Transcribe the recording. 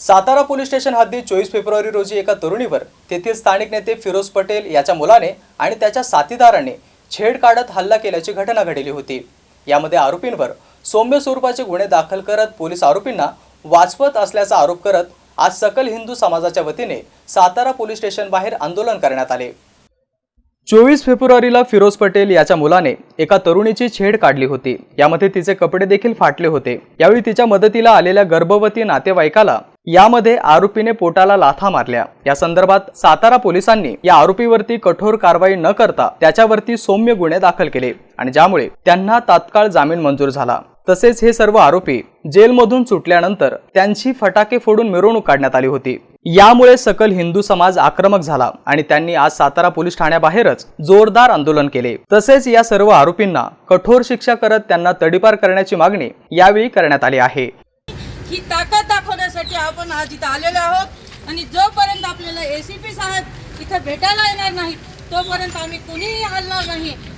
Satara police station हद्दीत चोवीस February रोजी एका तरुणीवर तेथील स्थानिक नेते फिरोज पटेल याच्या मुलाने आणि त्याच्या साथीदाराने छेड काढत हल्ला केल्याची घटना घडली होती. यामध्ये आरोपींवर सौम्य स्वरूपाचे गुन्हे दाखल करत पोलीस आरोपींना वाचवत असल्याचा आरोप करत आज सकल हिंदू समाजाच्या वतीने सातारा पोलीस स्टेशन बाहेर आंदोलन करण्यात आले. चोवीस फेब्रुवारीला फिरोज पटेल याच्या मुलाने एका तरुणीची छेड काढली होती. यामध्ये तिचे कपडे देखील फाटले होते. यावेळी तिच्या मदतीला आलेल्या गर्भवती नातेवाईकाला यामध्ये आरोपीने पोटाला लाथा मारल्या. या संदर्भात सातारा पोलिसांनी या आरोपीवरती कठोर कारवाई न करता त्याच्यावरती सौम्य गुन्हे दाखल केले आणि ज्यामुळे त्यांना तात्काळ जामीन मंजूर झाला. तसेच हे सर्व आरोपी जेलमधून सुटल्यानंतर त्यांची फटाके फोडून मिरवणूक काढण्यात आली होती. यामुळे सकल हिंदू समाज आक्रमक झाला आणि त्यांनी आज सातारा पोलीस ठाण्याबाहेरच जोरदार आंदोलन केले. तसेच या सर्व आरोपींना कठोर शिक्षा करत त्यांना तडीपार करण्याची मागणी यावेळी करण्यात आली आहे. ही ताकद दाखवण्यासाठी आपण आज इथं आलेलो आहोत आणि जोपर्यंत आपल्याला ए सी पी साहेब इथं भेटायला येणार नाहीत तोपर्यंत आम्ही कुणीही हलणार नाही.